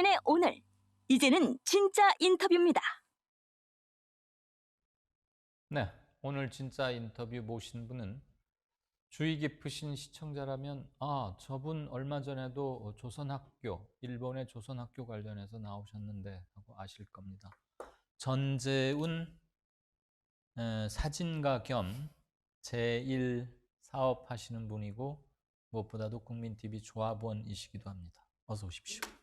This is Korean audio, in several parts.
2024년의 오늘 이제는 진짜 인터뷰입니다. 네, 오늘 진짜 인터뷰 모신 분은 주의 깊으신 시청자라면 아, 저분 얼마 전에도 조선학교, 일본의 조선학교 관련해서 나오셨는데 하고 아실 겁니다. 전재훈 에, 사진가 겸 제1 사업하시는 분이고 무엇보다도 국민TV 조합원이시기도 합니다. 어서 오십시오.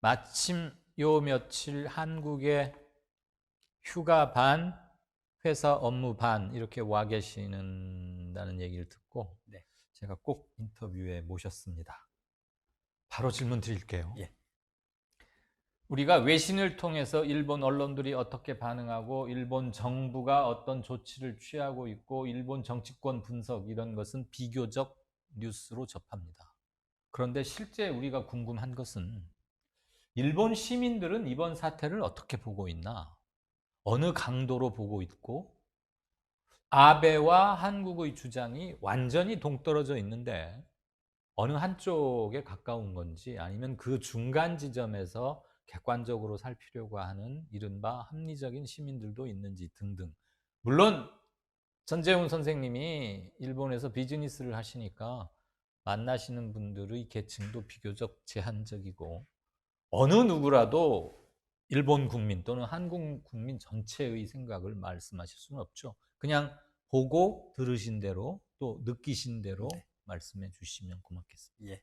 마침 요 며칠 한국에 휴가 반, 회사 업무 반 이렇게 와 계시는다는 얘기를 듣고 네. 제가 꼭 인터뷰에 모셨습니다. 바로 질문 드릴게요. 예. 우리가 외신을 통해서 일본 언론들이 어떻게 반응하고 일본 정부가 어떤 조치를 취하고 있고 일본 정치권 분석 이런 것은 비교적 뉴스로 접합니다. 그런데 실제 우리가 궁금한 것은 일본 시민들은 이번 사태를 어떻게 보고 있나? 어느 강도로 보고 있고 아베와 한국의 주장이 완전히 동떨어져 있는데 어느 한쪽에 가까운 건지 아니면 그 중간 지점에서 객관적으로 살피려고 하는 이른바 합리적인 시민들도 있는지 등등. 물론 전재훈 선생님이 일본에서 비즈니스를 하시니까 만나시는 분들의 계층도 비교적 제한적이고 어느 누구라도 일본 국민 또는 한국 국민 전체의 생각을 말씀하실 수는 없죠. 그냥 보고 들으신 대로 또 느끼신 대로 네. 말씀해 주시면 고맙겠습니다. 예.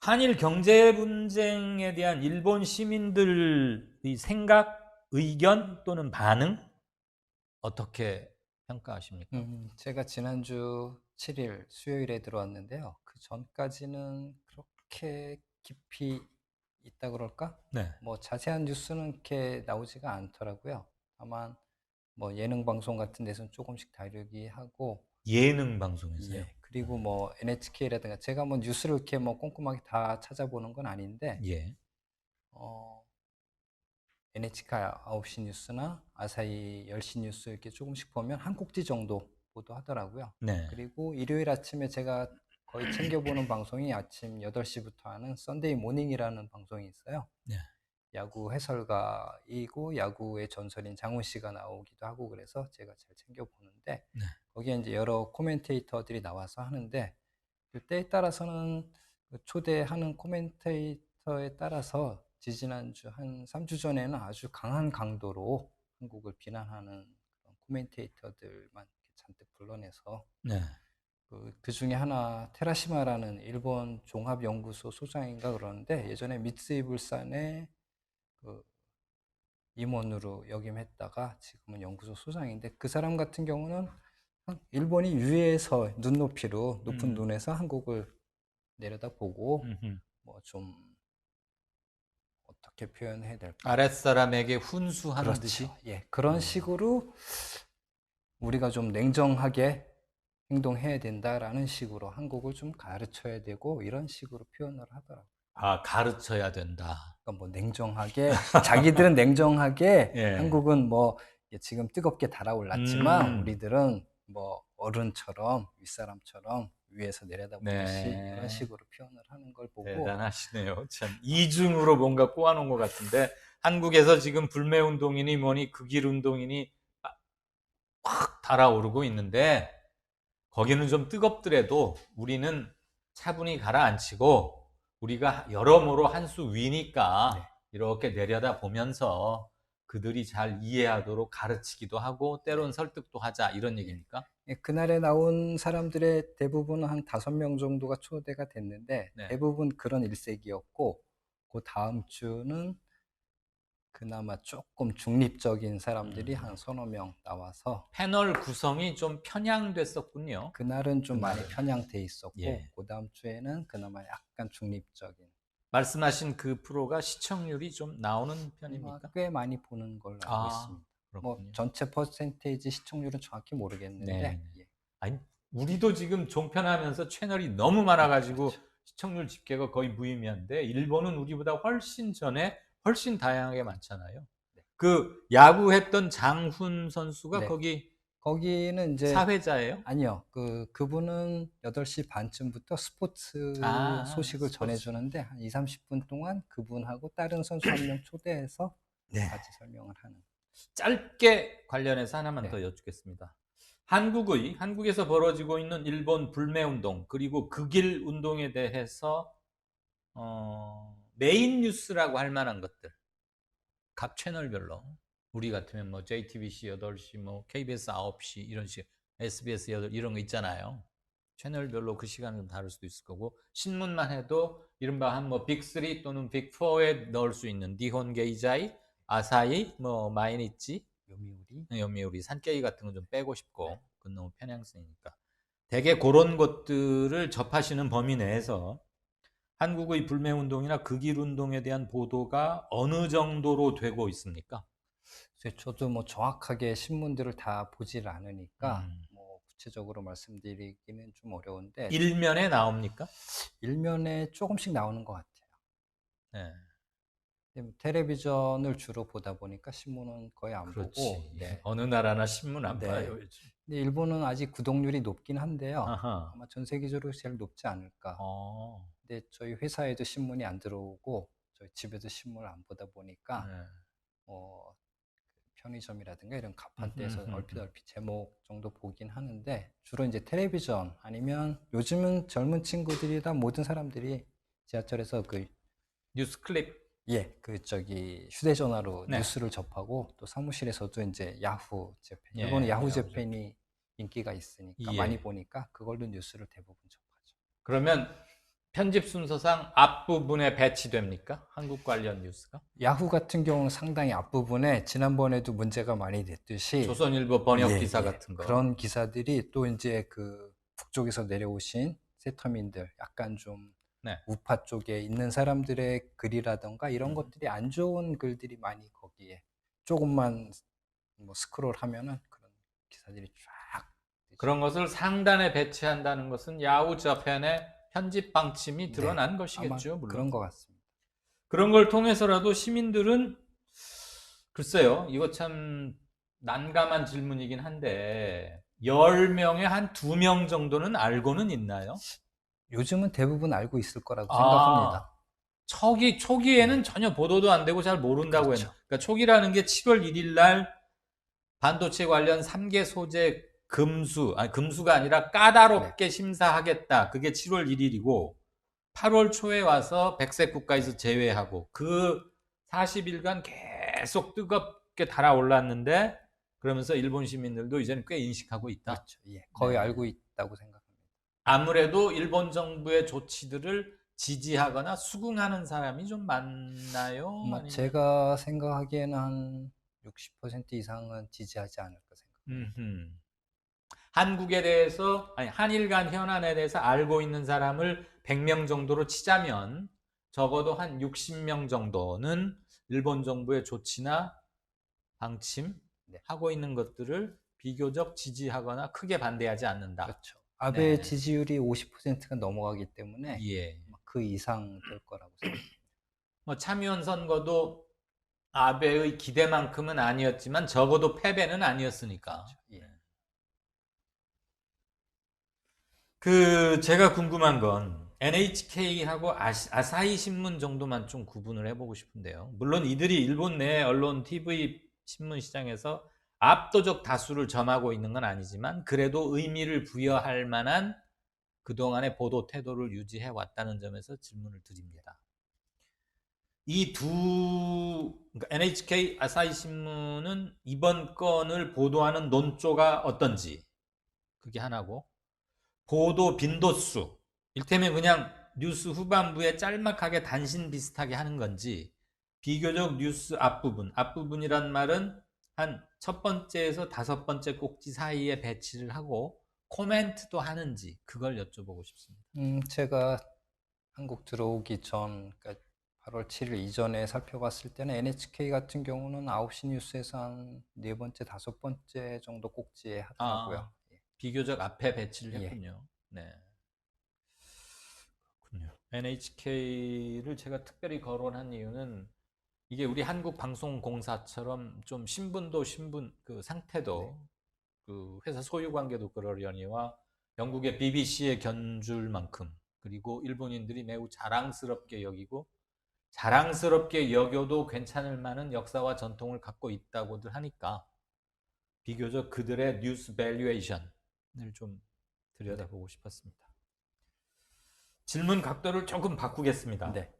한일 경제 분쟁에 대한 일본 시민들의 생각, 의견 또는 반응 어떻게 평가하십니까? 음, 제가 지난주 7일 수요일에 들어왔는데요. 그 전까지는 그렇게 깊이 있다 그럴까? 네. 뭐 자세한 뉴스는 이렇게 나오지가 않더라고요. 다만 뭐 예능 방송 같은 데서는 조금씩 다루기 하고 예능 방송에서요. 예. 그리고 뭐 NHK라든가 제가 뭐 뉴스를 이렇게 뭐 꼼꼼하게 다 찾아보는 건 아닌데 예. 어, NHK 9시 뉴스나 아사히 10시 뉴스 이렇게 조금씩 보면 한 꼭지 정도 보도하더라고요. 네. 그리고 일요일 아침에 제가 거의 챙겨보는 방송이 아침 8시부터 하는 썬데이 모닝이라는 방송이 있어요. 네. 야구 해설가이고 야구의 전설인 장훈 씨가 나오기도 하고 그래서 제가 잘 챙겨보는데 네. 거기에 이제 여러 코멘테이터들이 나와서 하는데 그 때에 따라서는 그 초대하는 코멘테이터에 따라서 지지난주 한 3주 전에는 아주 강한 강도로 한국을 비난하는 그런 코멘테이터들만 잔뜩 불러내서 네. 그, 그 중에 하나 테라시마라는 일본 종합연구소 소장인가 그러는데 예전에 미쓰이 불산의 그 임원으로 역임했다가 지금은 연구소 소장인데 그 사람 같은 경우는 한- 일본이 위에서 눈높이로 높은 음. 눈에서 한국을 내려다보고. 뭐 좀 어떻게 표현해야 될까? 아랫사람에게 훈수하는 그렇죠. 듯이 예, 그런 음. 식으로 우리가 좀 냉정하게 행동해야 된다라는 식으로 한국을 좀 가르쳐야 되고 이런 식으로 표현을 하더라고요. 아 가르쳐야 된다. 그러니까 뭐 냉정하게 자기들은 냉정하게 예. 한국은 뭐 지금 뜨겁게 달아올랐지만 음. 우리들은 뭐 어른처럼 윗사람처럼 위에서 내려다보듯이 네. 그런 식으로 표현을 하는 걸 보고 대단하시네요. 참 이중으로 뭔가 꼬아놓은 것 같은데 한국에서 지금 불매 운동이니 뭐니 극일 운동이니 확 달아오르고 있는데 거기는 좀 뜨겁더라도 우리는 차분히 가라앉히고 우리가 여러모로 한 수 위니까 네. 이렇게 내려다 보면서 그들이 잘 이해하도록 가르치기도 하고 때론 설득도 하자 이런 얘기입니까? 예, 그날에 나온 사람들의 대부분은 한 다섯 명 정도가 초대가 됐는데 네. 대부분 그런 일색이었고 그 다음 주는 그나마 조금 중립적인 사람들이 음. 한 서너 명 나와서 패널 구성이 좀 편향됐었군요. 그날은 좀 많이 그날은. 편향돼 있었고 예. 그 다음 주에는 그나마 약간 중립적인 말씀하신 그 프로가 시청률이 좀 나오는 편입니까? 꽤 많이 보는 걸로 알고 아, 있습니다. 뭐 그렇군요. 전체 퍼센테이지 시청률은 정확히 모르겠는데 네. 예. 아니, 우리도 지금 종편하면서 채널이 너무 많아가지고 그렇죠. 시청률 집계가 거의 무의미한데 일본은 우리보다 훨씬 전에 훨씬 다양하게 많잖아요. 네. 그 야구했던 장훈 선수가 네. 거기 거기는 이제 사회자예요? 아니요. 그 그분은 8시 반쯤부터 스포츠 아, 소식을 스포츠. 전해 주는데 한 2, 30분 동안 그분하고 다른 선수 한 명 초대해서 네. 같이 설명을 하는. 짧게 관련해서 하나만 네. 더 여쭙겠습니다. 한국의 한국에서 벌어지고 있는 일본 불매 운동 그리고 극일 운동에 대해서 어, 메인 뉴스라고 할 만한 것들 각 채널별로 우리 같으면 뭐 JTBC 8시, 뭐 KBS 9시 이런 식, SBS 8 이런 거 있잖아요. 채널별로 그 시간은 좀 다를 수도 있을 거고 신문만 해도 이른바 한뭐 빅3 또는 빅4에 넣을 수 있는 니혼 게이자이, 아사히, 뭐 마이니치, 요미우리. 요미우리, 산케이 같은 건 좀 빼고 싶고 그건 너무 편향성이니까 대개 그런 것들을 접하시는 범위 내에서 한국의 불매 운동이나 극일 운동에 대한 보도가 어느 정도로 되고 있습니까? 저도 뭐 정확하게 신문들을 다 보질 않으니까 음. 뭐 구체적으로 말씀드리기는 좀 어려운데 일면에 나옵니까? 일면에 조금씩 나오는 것 같아요. 네. 뭐 텔레비전을 주로 보다 보니까 신문은 거의 안 그렇지. 보고. 네. 어느 나라나 신문 안 네. 봐요 요즘. 근데 일본은 아직 구독률이 높긴 한데요. 아하. 아마 전 세계적으로 제일 높지 않을까. 어. 근데 저희 회사에도 신문이 안 들어오고 저희 집에도 신문을 안 보다 보니까 네. 뭐 편의점이라든가 이런 가판대에서 음흠, 얼핏 음흠. 얼핏 제목 정도 보긴 하는데 주로 이제 텔레비전 아니면 요즘은 젊은 친구들이다 모든 사람들이 지하철에서 그 뉴스 클립. 예, 그 저기 휴대전화로 네. 뉴스를 접하고 또 사무실에서도 이제 야후 재팬, 예, 일본은 야후 재팬이 인기가 있으니까 예. 많이 보니까 그걸로 뉴스를 대부분 접하죠. 그러면 편집 순서상 앞부분에 배치됩니까? 한국 관련 뉴스가? 야후 같은 경우는 상당히 앞부분에 지난번에도 문제가 많이 됐듯이 조선일보 번역 예, 기사 예. 같은 거. 그런 기사들이 또 이제 그 북쪽에서 내려오신 세터민들 약간 좀 네. 우파 쪽에 있는 사람들의 글이라던가 이런 음. 것들이 안 좋은 글들이 많이 거기에 조금만 뭐 스크롤 하면은 그런 기사들이 쫙. 그런 것을 상단에 배치한다는 것은 야후 저편의 편집 방침이 네, 드러난 아마 것이겠죠. 물론. 그런 것 같습니다. 그런 걸 통해서라도 시민들은 글쎄요, 이거 참 난감한 질문이긴 한데 10명에 한 2명 정도는 알고는 있나요? 요즘은 대부분 알고 있을 거라고 아, 생각합니다. 초기 초기에는 전혀 보도도 안 되고 잘 모른다고 그렇죠. 했는데 그러니까 초기라는 게 7월 1일 날 반도체 관련 3개 소재 금수 아니 금수가 아니라 까다롭게 네. 심사하겠다. 그게 7월 1일이고 8월 초에 와서 백색 국가에서 제외하고 그 40일간 계속 뜨겁게 달아올랐는데 그러면서 일본 시민들도 이제는 꽤 인식하고 있다. 그렇죠. 예, 거의 네. 알고 있다고 생각합니다. 아무래도 일본 정부의 조치들을 지지하거나 수긍하는 사람이 좀 많나요? 아니면- 제가 생각하기에는 한 60% 이상은 지지하지 않을까 생각합니다. 음흠. 한국에 대해서 아니 한일 간 현안에 대해서 알고 있는 사람을 100명 정도로 치자면 적어도 한 60명 정도는 일본 정부의 조치나 방침 네. 하고 있는 것들을 비교적 지지하거나 크게 반대하지 않는다. 그렇죠. 아베의 네. 지지율이 50%가 넘어가기 때문에 예. 그 이상 될 거라고 생각합니다. 뭐 참의원 선거도 아베의 기대만큼은 아니었지만 적어도 패배는 아니었으니까. 예. 그 제가 궁금한 건 NHK하고 아사히 신문 정도만 좀 구분을 해보고 싶은데요. 물론 이들이 일본 내 언론 TV 신문 시장에서 압도적 다수를 점하고 있는 건 아니지만 그래도 의미를 부여할 만한 그동안의 보도 태도를 유지해 왔다는 점에서 질문을 드립니다. 이 두 NHK 아사히 신문은 이번 건을 보도하는 논조가 어떤지 그게 하나고 보도 빈도수 일테면 그냥 뉴스 후반부에 짤막하게 단신 비슷하게 하는 건지 비교적 뉴스 앞부분 앞부분이란 말은 한 첫 번째에서 다섯 번째 꼭지 사이에 배치를 하고 코멘트도 하는지 그걸 여쭤보고 싶습니다. 음, 제가 한국 들어오기 전, 그러니까 8월 7일 이전에 살펴봤을 때는 NHK 같은 경우는 9시 뉴스에서 한 네 번째, 다섯 번째 정도 꼭지에 하더라고요. 아. 비교적 앞에 배치를 예. 했군요. 네. 그렇군요. NHK를 제가 특별히 거론한 이유는 이게 우리 한국 방송공사처럼 좀 신분도 신분 그 상태도 그 회사 소유 관계도 그러려니와 영국의 BBC에 견줄 만큼 그리고 일본인들이 매우 자랑스럽게 여기고 자랑스럽게 여겨도 괜찮을 만한 역사와 전통을 갖고 있다고들 하니까 비교적 그들의 뉴스 밸류에이션을 좀 들여다보고 싶었습니다. 질문 각도를 조금 바꾸겠습니다. 네.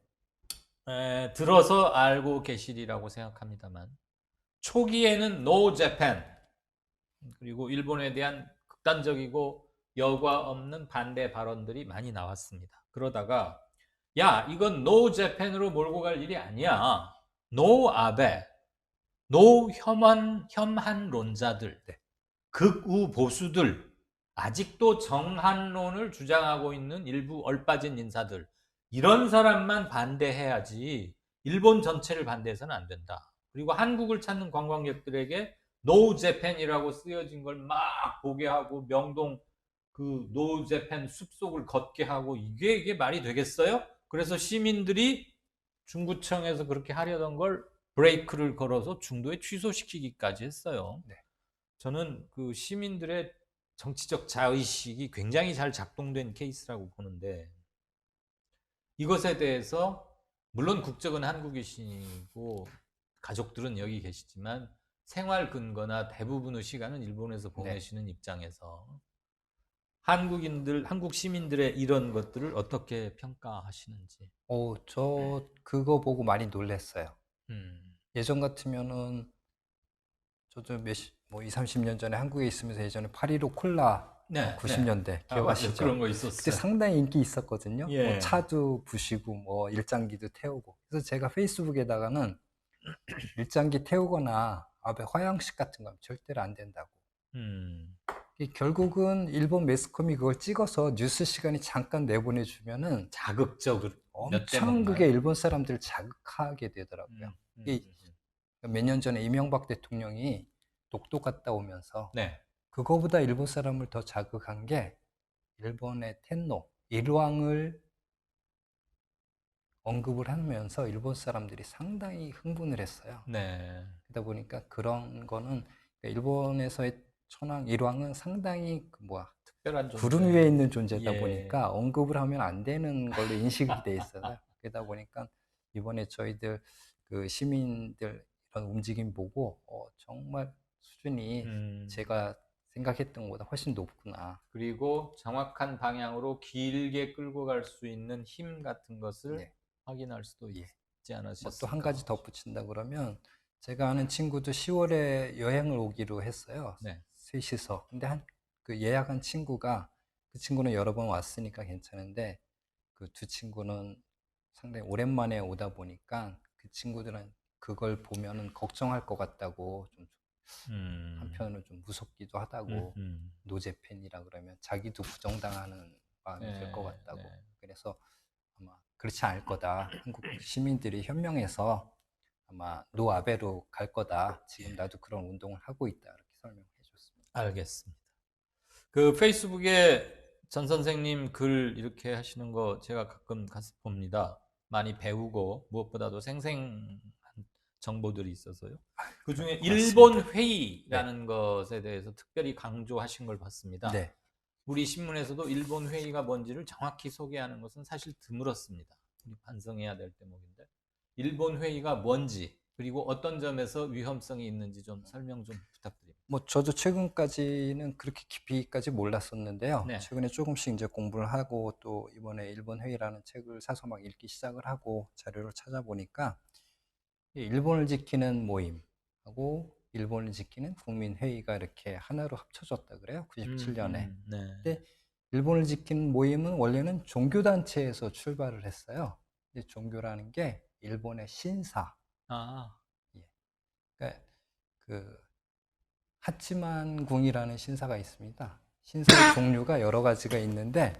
에, 들어서 알고 계시리라고 생각합니다만 초기에는 No Japan 그리고 일본에 대한 극단적이고 여과 없는 반대 발언들이 많이 나왔습니다. 그러다가 야 이건 No Japan으로 몰고 갈 일이 아니야. No 아베, No 혐한 혐한론자들, 극우 보수들, 아직도 정한론을 주장하고 있는 일부 얼빠진 인사들 이런 사람만 반대해야지 일본 전체를 반대해서는 안 된다. 그리고 한국을 찾는 관광객들에게 노 재팬이라고 쓰여진 걸 막 보게 하고 명동 그노 재팬 숲속을 걷게 하고 이게 이게 말이 되겠어요? 그래서 시민들이 중구청에서 그렇게 하려던 걸 브레이크를 걸어서 중도에 취소시키기까지 했어요. 네. 저는 그 시민들의 정치적 자의식이 굉장히 잘 작동된 케이스라고 보는데 이것에 대해서 물론 국적은 한국이시고 가족들은 여기 계시지만 생활 근거나 대부분의 시간은 일본에서 보내시는 입장에서 한국인들, 한국 시민들의 이런 것들을 어떻게 평가하시는지. 어, 저 그거 보고 많이 놀랐어요. 음, 예전 같으면은 저도 몇, 시- 뭐 2, 30년 전에 한국에 있으면서 예전에 8.15 콜라 네, 90년대 아, 맞아요. 기억하시죠? 그런 거 그때 있었어요. 상당히 인기 있었거든요. 뭐 예. 차도 부시고 뭐 일장기도 태우고. 그래서 제가 페이스북에다가는 일장기 태우거나 앞에 화양식 같은 거 절대로 안 된다고. 음, 이 결국은 일본 매스컴이 그걸 찍어서 뉴스 시간이 잠깐 내보내주면은 자극적으로 몇 엄청. 그게 일본 사람들을 자극하게 되더라고요. 음, 음. 몇 년 전에 이명박 대통령이 독도 갔다 오면서 네, 그거보다 일본 사람을 더 자극한 게 일본의 텐노, 일왕을 언급을 하면서 일본 사람들이 상당히 흥분을 했어요. 네, 그러다 보니까 그런 거는 그러니까 일본에서의 천황, 일왕은 상당히 그 뭐야 특별한 존재. 구름 위에 있는 존재다 예. 보니까 언급을 하면 안 되는 걸로 인식이 돼 있어요. 그러다 보니까 이번에 저희들 그 시민들 이런 움직임 보고 어, 정말 수준이 음, 제가 생각했던 것보다 훨씬 높구나. 그리고 정확한 방향으로 길게 끌고 갈 수 있는 힘 같은 것을 네. 확인할 수도 예. 있지 않으셨을까. 또한 가지 덧붙인다 그러면 제가 아는 친구도 10월에 여행을 오기로 했어요. 네. 셋이서. 근데 한 그 예약한 친구가 그 친구는 여러 번 왔으니까 괜찮은데 그 두 친구는 상당히 오랜만에 오다 보니까 그 친구들은 그걸 보면은 걱정할 것 같다고 좀 음, 한편으로는 좀 무섭기도 하다고 음, 음. 노제 팬이라 그러면 자기도 부정당하는 마음이 들것 네, 같다고. 네. 그래서 아마 그렇지 않을 거다. 한국 시민들이 현명해서 아마 노 아베로 갈 거다. 지금 나도 그런 운동을 하고 있다. 이렇게 설명해 줬습니다. 알겠습니다. 그 페이스북에 전 선생님 글 이렇게 하시는 거 제가 가끔 가서 봅니다. 많이 배우고 무엇보다도 생생한 정보들이 있어서요. 그 중에. 일본 회의라는 것에 대해서 특별히 강조하신 걸 봤습니다. 네. 우리 신문에서도 일본 회의가 뭔지를 정확히 소개하는 것은 사실 드물었습니다. 우리 반성해야 될 대목인데 일본 회의가 뭔지 그리고 어떤 점에서 위험성이 있는지 좀 설명 좀 부탁드립니다. 뭐 저도 최근까지는 그렇게 깊이까지 몰랐었는데요. 네. 최근에 조금씩 이제 공부를 하고 또 이번에 일본 회의라는 책을 사서 막 읽기 시작을 하고 자료를 찾아보니까 이 일본을 지키는 모임하고 일본을 지키는 국민회의가 이렇게 하나로 합쳐졌다 그래요. 97년에. 음, 네. 근데 일본을 지키는 모임은 원래는 종교단체에서 출발을 했어요. 근데 종교라는 게 일본의 신사, 아, 그러니까 그 하치만 궁이라는 신사가 있습니다. 신사의 종류가 여러 가지가 있는데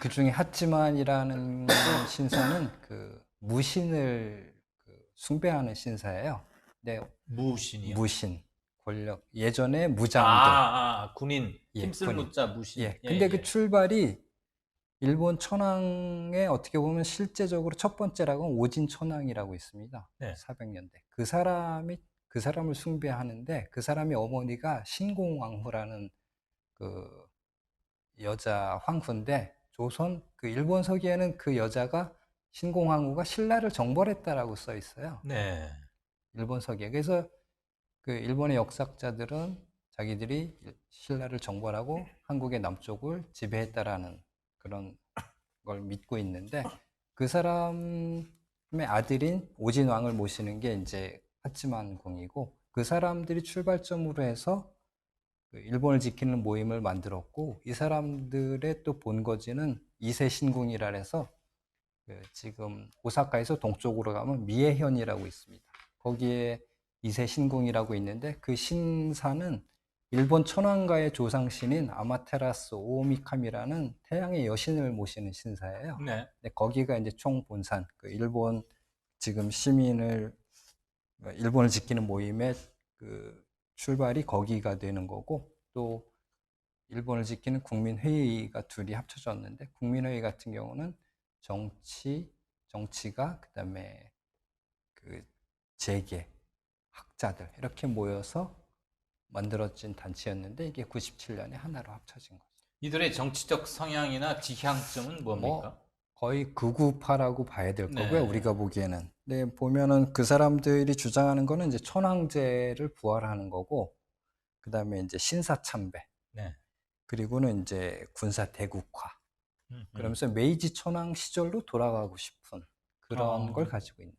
그 중에 하치만이라는 신사는 그 무신을 그 숭배하는 신사예요. 근데 무신이요. 무신, 권력, 예전에 무장들, 아, 아, 군인. 예, 힘쓸 군인. 무자 무신. 예. 예, 근데 예. 그 출발이 일본 천황의 어떻게 보면 실제적으로 첫 번째라고는 오진 천황이라고 있습니다. 네. 400년대. 그 사람이 그 사람을 숭배하는데 그 사람의 어머니가 신공왕후라는 그 여자 황후인데 조선 그 일본 서기에는 그 여자가 신공왕후가 신라를 정벌했다라고 써 있어요. 네. 일본 서기에. 그래서 그 일본의 역사학자들은 자기들이 신라를 정벌하고 한국의 남쪽을 지배했다라는 그런 걸 믿고 있는데 그 사람의 아들인 오진왕을 모시는 게 이제 하치만 궁이고 그 사람들이 출발점으로 해서 그 일본을 지키는 모임을 만들었고 이 사람들의 또 본거지는 이세 신궁이라 해서 그 지금 오사카에서 동쪽으로 가면 미에현이라고 있습니다. 거기에 이세 신궁이라고 있는데 그 신사는 일본 천황가의 조상신인 아마테라스 오미카미라는 태양의 여신을 모시는 신사예요. 네. 근데 거기가 이제 총본산, 그 일본 지금 시민을 일본을 지키는 모임의 그 출발이 거기가 되는 거고 또 일본을 지키는 국민회의가 둘이 합쳐졌는데 국민회의 같은 경우는 정치, 정치가 그다음에 그 재계, 학자들 이렇게 모여서 만들어진 단체였는데 이게 97년에 하나로 합쳐진 거죠. 이들의 정치적 성향이나 지향점은 뭡니까? 뭐 거의 극우파라고 봐야 될 거고요. 네. 우리가 보기에는. 네, 보면은 그 사람들이 주장하는 거는 이제 천황제를 부활하는 거고, 그 다음에 이제 신사 참배, 네. 그리고는 이제 군사 대국화. 그러면서 메이지 천황 시절로 돌아가고 싶은 그런 어. 걸 가지고 있는.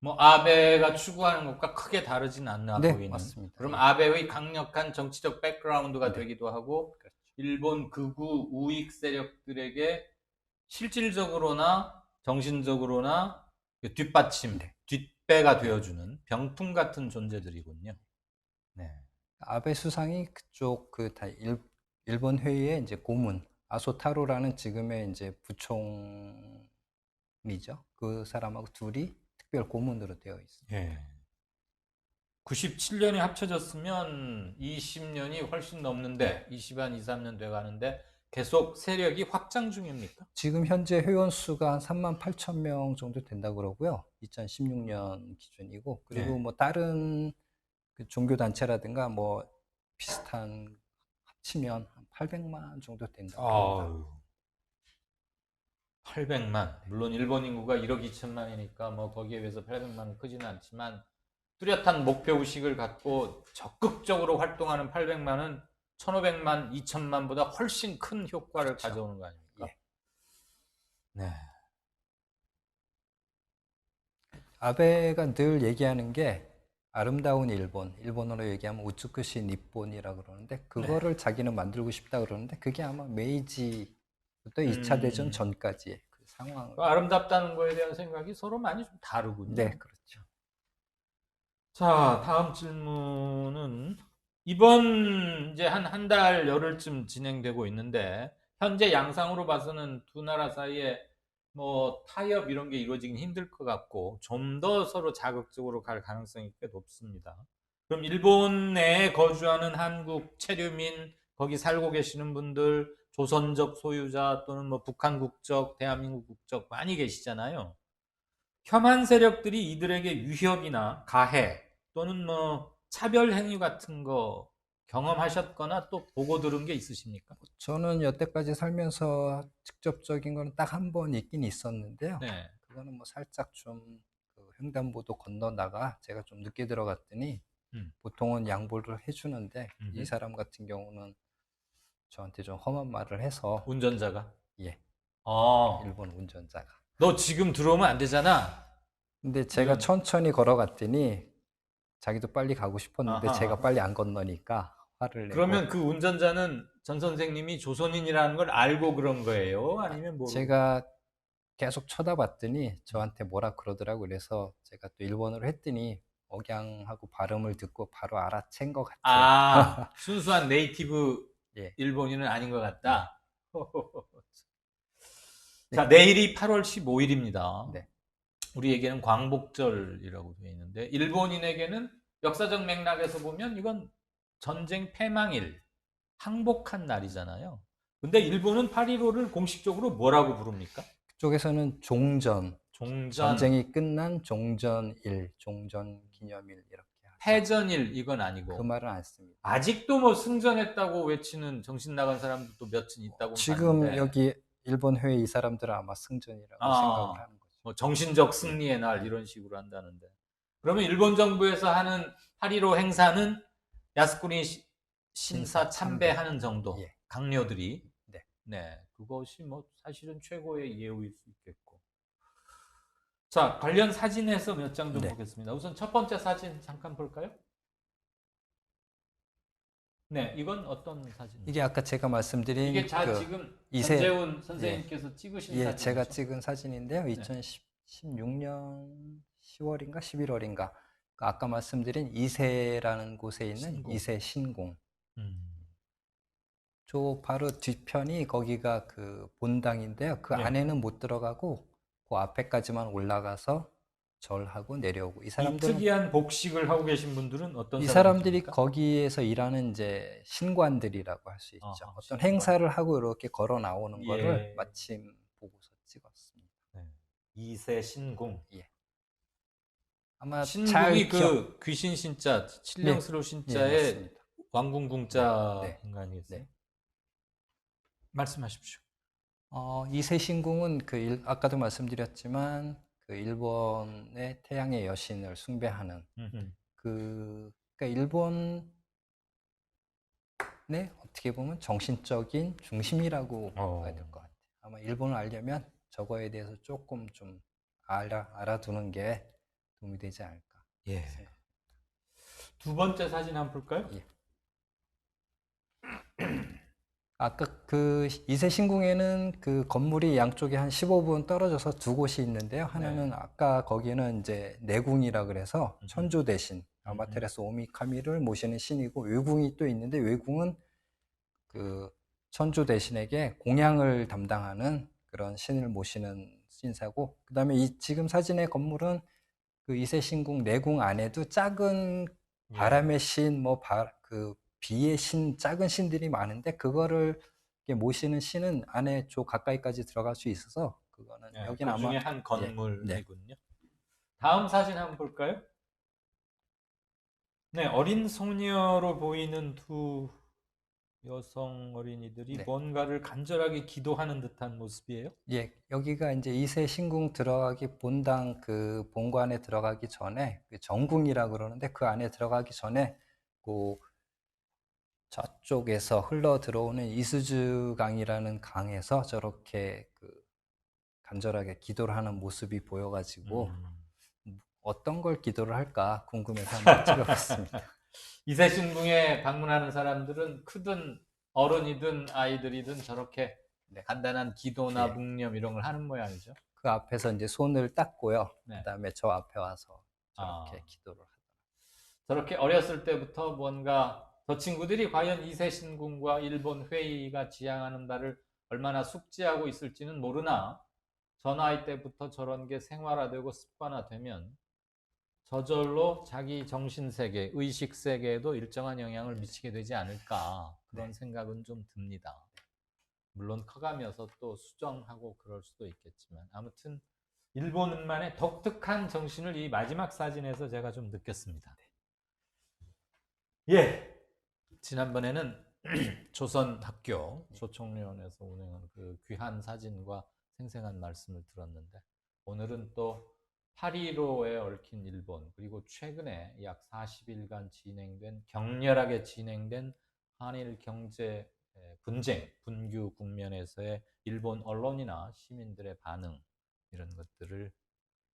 뭐 아베가 추구하는 것과 크게 다르진 않나 네, 보이는. 맞습니다. 그럼 예. 아베의 강력한 정치적 백그라운드가 네. 되기도 하고 그렇죠. 일본 극우 우익 세력들에게 실질적으로나 정신적으로나 그 뒷받침, 네. 뒷배가 되어주는 병풍 같은 존재들이군요. 네. 아베 수상이 그쪽 그 다 일본 회의의 이제 고문 아소타로라는 지금의 이제 부총리죠. 그 사람하고 둘이 특별 고문으로 되어 있습니다. 예. 97년에 합쳐졌으면 20년이 훨씬 넘는데 20한 2, 3년 돼 가는데 계속 세력이 확장 중입니까? 지금 현재 회원 수가 한 3만 8천 명 정도 된다고 그러고요. 2016년 기준이고 그리고 네. 뭐 다른 그 종교 단체라든가 뭐 비슷한 합치면 한 800만 정도 합니다. 아유. 800만. 물론 일본 인구가 1억 2천만이니까 뭐 거기에 비해서 800만은 크지는 않지만 뚜렷한 목표 의식을 갖고 적극적으로 활동하는 800만은 1,500만, 2천만보다 훨씬 큰 효과를 그렇죠. 가져오는 거 아닙니까? 예. 네. 아베가 늘 얘기하는 게 아름다운 일본, 일본어로 얘기하면 우츠쿠시 니폰이라 그러는데 그거를 자기는 만들고 싶다 그러는데 그게 아마 메이지부터 2차 음. 대전 전까지의 그 상황. 그 아름답다는 거에 대한 생각이 서로 많이 좀 다르군요. 네, 그렇죠. 자, 다음 질문은 이번 이제 한 한 달 열흘쯤 진행되고 있는데 현재 양상으로 봐서는 두 나라 사이에 뭐 타협 이런 게 이루어지긴 힘들 것 같고 좀 더 서로 자극적으로 갈 가능성이 꽤 높습니다. 그럼 일본 내에 거주하는 한국 체류민 거기 살고 계시는 분들 조선적 소유자 또는 뭐 북한 국적, 대한민국 국적 많이 계시잖아요. 혐한 세력들이 이들에게 위협이나 가해 또는 뭐 차별 행위 같은 거 경험하셨거나 또 보고 들은 게 있으십니까? 저는 여태까지 살면서 직접적인 거는 딱한 번 있긴 있었는데요. 네. 그거는 뭐 살짝 좀 그 횡단보도 건너다가 제가 좀 늦게 들어갔더니 음. 보통은 양보를 해주는데 음흠. 이 사람 같은 경우는 저한테 좀 험한 말을 해서 운전자가. 예, 어. 일본 운전자가. 너 지금 들어오면 안 되잖아. 근데 제가 음. 천천히 걸어갔더니 자기도 빨리 가고 싶었는데 아하. 제가 빨리 안 건너니까 화를 내고 그러면 그 운전자는 전 선생님이 조선인이라는 걸 알고 그런 거예요? 아니면 뭐? 제가 계속 쳐다봤더니 저한테 뭐라 그러더라고 그래서 제가 또 일본어로 했더니 억양하고 발음을 듣고 바로 알아챈 것 같아요. 아, 순수한 네이티브 예. 일본인은 아닌 것 같다. 자, 내일이 8월 15일입니다. 네. 우리에게는 광복절이라고 되어 있는데 일본인에게는 역사적 맥락에서 보면 이건 전쟁 패망일, 항복한 날이잖아요. 근데 일본은 8.15를 공식적으로 뭐라고 부릅니까? 그쪽에서는 종전, 종전. 전쟁이 끝난 종전일, 종전 기념일 이렇게. 패전일 이건 아니고 그 말은 안 씁니다. 아직도 뭐 승전했다고 외치는 정신 나간 사람들도 몇은 있다고 지금 봤는데 여기 일본 회의 이 사람들은 아마 승전이라고 아. 생각을 하는 거죠. 뭐 정신적 승리의 날 이런 식으로 한다는데 그러면 일본 정부에서 하는 8.15 행사는 야스쿠니 시- 신사 참배하는 정도 예. 강료들이 네. 네 그것이 뭐 사실은 최고의 예우일 수 있겠고 자 관련 사진에서 몇 장좀 네. 보겠습니다 우선 첫 번째 사진 잠깐 볼까요? 네 이건 어떤 사진입니까? 이게 아까 제가 말씀드린 이게 다그 지금 이세- 전재훈 선생님께서 찍으신 예, 사진이죠? 제가 찍은 사진인데요. 네. 2016년 10월인가 11월인가 아까 말씀드린 이세라는 곳에 있는 신궁. 이세 신궁. 음. 저 바로 뒤편이 거기가 그 본당인데요. 그 네. 안에는 못 들어가고 그 앞에까지만 올라가서 절하고 내려오고 이이 사람들은 특이한 복식을 하고 계신 분들은 어떤 이 사람들이 사람들입니까? 거기에서 일하는 이제 신관들이라고 할 수 있죠. 아하, 어떤 신관. 행사를 하고 이렇게 걸어 나오는 예. 거를 마침 보고서 찍었습니다. 이세 신궁. 아마 잘 신궁이 기억 그 귀신 신자, 신령스러운 예, 신자의 맞습니다. 왕궁궁자 네. 인간이겠어요? 네. 말씀하십시오. 어, 이세 신궁은 그 일- 아까도 말씀드렸지만 그 일본의 태양의 여신을 숭배하는 음흠. 그 그러니까 일본의 어떻게 보면 정신적인 중심이라고 어. 봐야 될 것 같아요. 아마 일본을 알려면 저거에 대해서 조금 좀 알아 알아두는 게 도움이 되지 않을까. 예. 생각합니다. 두 번째 사진 한번 볼까요? 예. 아까 그 이세 신궁에는 그 건물이 양쪽에 한 15분 떨어져서 두 곳이 있는데요. 하나는 아까 거기는 이제 내궁이라 그래서 음흠. 천주 대신 아마테라스 오미카미를 모시는 신이고 외궁이 또 있는데 외궁은 그 천주 대신에게 공양을 담당하는 그런 신을 모시는 신사고 그다음에 이 지금 사진의 건물은 그 이세 신궁 내궁 안에도 작은 예. 바람의 신, 뭐, 바, 그, 비의 신, 작은 신들이 많은데, 그거를 모시는 신은 안에 저 가까이까지 들어갈 수 있어서, 그거는 예, 여기는 그 아마, 한 건물이군요. 네. 다음 사진 한번 볼까요? 네, 어린 소녀로 보이는 두 여성 어린이들이 네. 뭔가를 간절하게 기도하는 듯한 모습이에요. 예, 여기가 이제 이세 신궁 들어가기, 본당 그 본관에 들어가기 전에, 그 정궁이라 그러는데, 그 안에 들어가기 전에, 그, 저쪽에서 흘러 들어오는 이수주 강이라는 강에서 저렇게 그, 간절하게 기도를 하는 모습이 보여가지고, 음. 어떤 걸 기도를 할까 궁금해서 한번 찍어봤습니다. 이세 신궁에 방문하는 사람들은 크든 어른이든 아이들이든 저렇게 네. 간단한 기도나 예. 묵념 이런 걸 하는 모양이죠. 그 앞에서 이제 손을 닦고요. 네. 그다음에 저 앞에 와서 저렇게 아. 기도를 하더라고요. 저렇게 어렸을 때부터 뭔가 저 친구들이 과연 이세 신궁과 일본 회의가 지향하는 바를 얼마나 숙지하고 있을지는 모르나 저 나이 때부터 저런 게 생활화되고 습관화되면 저절로 자기 정신 세계, 의식 세계에도 일정한 영향을 미치게 되지 않을까 그런 네. 생각은 좀 듭니다. 물론 커가면서 또 수정하고 그럴 수도 있겠지만 아무튼 일본은만의 독특한 정신을 이 마지막 사진에서 제가 좀 느꼈습니다. 예. 지난번에는 조선 학교 조총련에서 운영한 그 귀한 사진과 생생한 말씀을 들었는데 오늘은 또 8.15에 얽힌 일본 그리고 최근에 약 40일간 진행된 격렬하게 진행된 한일 경제 분쟁, 분규 국면에서의 일본 언론이나 시민들의 반응 이런 것들을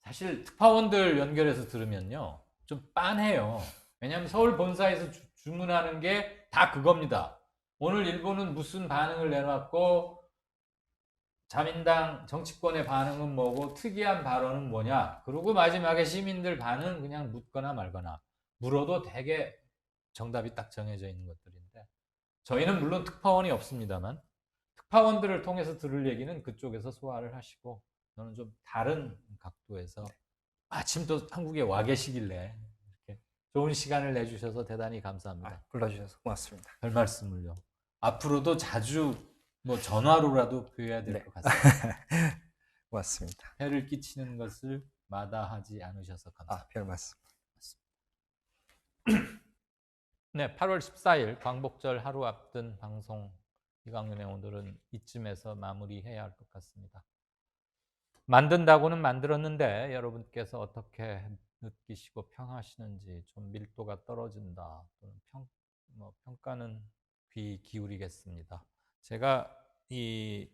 사실 특파원들 연결해서 들으면요 좀 빤해요. 왜냐하면 서울 본사에서 주, 주문하는 게 다 그겁니다. 오늘 일본은 무슨 반응을 내놨고 자민당 정치권의 반응은 뭐고 특이한 발언은 뭐냐. 그리고 마지막에 시민들 반응 그냥 묻거나 말거나 물어도 대개 정답이 딱 정해져 있는 것들인데 저희는 물론 특파원이 없습니다만 특파원들을 통해서 들을 얘기는 그쪽에서 소화를 하시고 저는 좀 다른 각도에서 마침 또 한국에 와 계시길래 이렇게 좋은 시간을 내주셔서 대단히 감사합니다. 아, 불러주셔서 고맙습니다. 별 말씀을요. 앞으로도 자주 뭐 전화로라도 뵈야 될 네. 것 같습니다. 고맙습니다. 해를 끼치는 것을 마다하지 않으셔서 감사합니다. 아, 별 말씀. 네, 8월 14일 광복절 하루 앞둔 방송 이강윤의 오늘은 이쯤에서 마무리해야 할 것 같습니다. 만든다고는 만들었는데 여러분께서 어떻게 느끼시고 평하시는지 좀 밀도가 떨어진다 또는 평, 뭐 평가는 귀 기울이겠습니다. 제가 이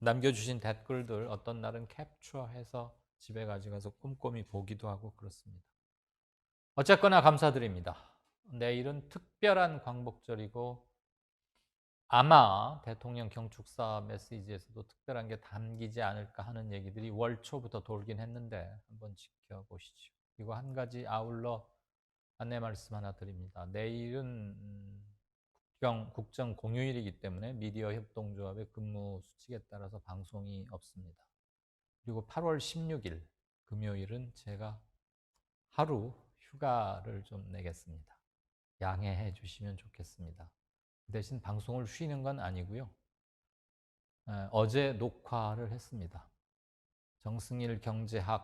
남겨주신 댓글들 어떤 날은 캡처해서 집에 가져가서 꼼꼼히 보기도 하고 그렇습니다. 어쨌거나 감사드립니다. 내일은 특별한 광복절이고 아마 대통령 경축사 메시지에서도 특별한 게 담기지 않을까 하는 얘기들이 월 초부터 돌긴 했는데 한번 지켜보시죠. 그리고 한 가지 아울러 안내 말씀 하나 드립니다. 내일은 음, 국정, 국정 공휴일이기 때문에 미디어 협동조합의 근무 수칙에 따라서 방송이 없습니다. 그리고 8월 16일 금요일은 제가 하루 휴가를 좀 내겠습니다. 양해해 주시면 좋겠습니다. 그 대신 방송을 쉬는 건 아니고요. 에, 어제 녹화를 했습니다. 정승일 경제학에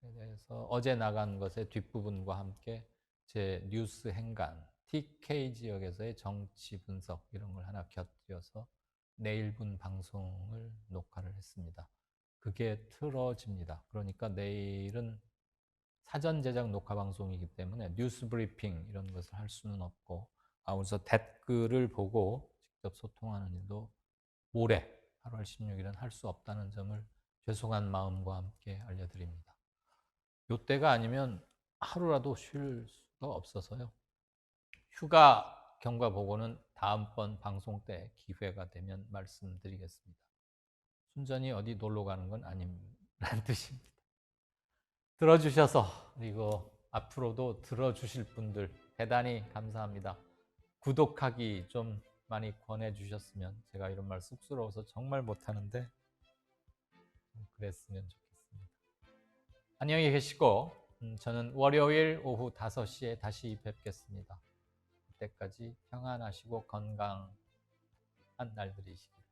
대해서 어제 나간 것의 뒷부분과 함께 제 뉴스 행간, TK 지역에서의 정치 분석 이런 걸 하나 곁들여서 내일분 방송을 녹화를 했습니다. 그게 틀어집니다. 그러니까 내일은 사전 제작 녹화 방송이기 때문에 뉴스 브리핑 이런 것을 할 수는 없고 아울러 댓글을 보고 직접 소통하는 일도 모레 8월 16일은 할 수 없다는 점을 죄송한 마음과 함께 알려드립니다. 요때가 아니면 하루라도 쉴 수가 없어서요. 휴가 경과 보고는 다음번 방송 때 기회가 되면 말씀드리겠습니다. 순전히 어디 놀러 가는 건 아니란 뜻입니다. 들어주셔서 그리고 앞으로도 들어주실 분들 대단히 감사합니다. 구독하기 좀 많이 권해주셨으면 제가 이런 말 쑥스러워서 정말 못하는데 좀 그랬으면 좋겠습니다. 안녕히 계시고 음, 저는 월요일 오후 5시에 다시 뵙겠습니다. 때까지 평안하시고 건강한 날들이시길.